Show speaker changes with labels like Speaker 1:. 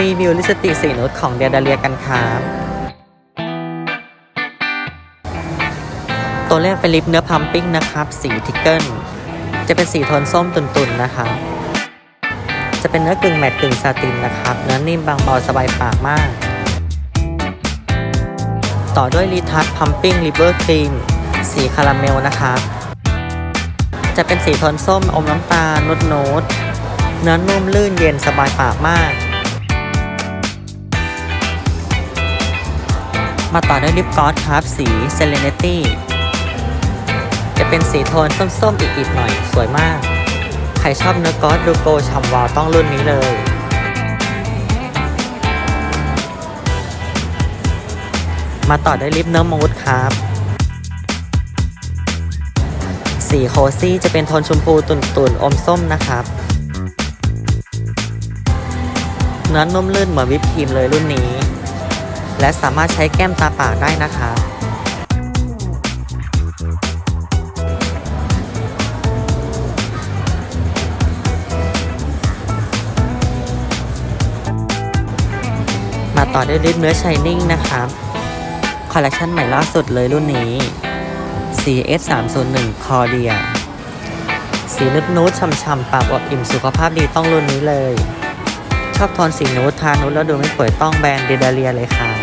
Speaker 1: รีวิวลิปสติกสีนุดของเดดาเลียกันครับตัวแรกเป็นลิปเนื้อพัมปิ้งนะครับ สีทิกเกิลจะเป็นสีโทนส้มตุ่นๆนะครับจะเป็นเนื้อกึ่งแมตต์กึ่งซาตินนะครับ เนื้อนิ่มบางเบาสบายปากมาก ต่อด้วยรีทัชพัมปิ้งลิเวอร์ครีมสีคาราเมลนะครับจะเป็นสีโทนส้มอมน้ำตาลนุดนูดๆเนื้อนุ่มลื่นเย็นสบายปากมาก มาต่อด้วยลิปกลอสครับสี Serenity จะเป็นสีโทนส้มๆอีกๆหน่อยสวยมาก ใครชอบเนื้อกลอสดูโกฉ่ำวาวต้องรุ่นนี้เลยมาต่อด้วยลิปเนื้อมูดครับ สีโคซี่จะเป็นโทนชมพูตุ่นๆ อมส้มนะครับ เนื้อนุ่มลื่นเหมือนวิปครีมเลยรุ่นนี้ และสามารถใช้แก้มตาปากได้นะครับมาต่อด้วยลิปเนื้อชายนิ่งนะครับคอลเลคชันใหม่ล่าสุดเลยรุ่นนี้ CS 3 0 1 c o r d i a สีนุดนูดช่ำๆปากอบอิ่มสุขภาพดีต้องรุ่นนี้เลย ชอบโทนสีนูดทานูดแล้วดูไม่ป่วยต้องแบรนด์เดดาเลียเลยครับ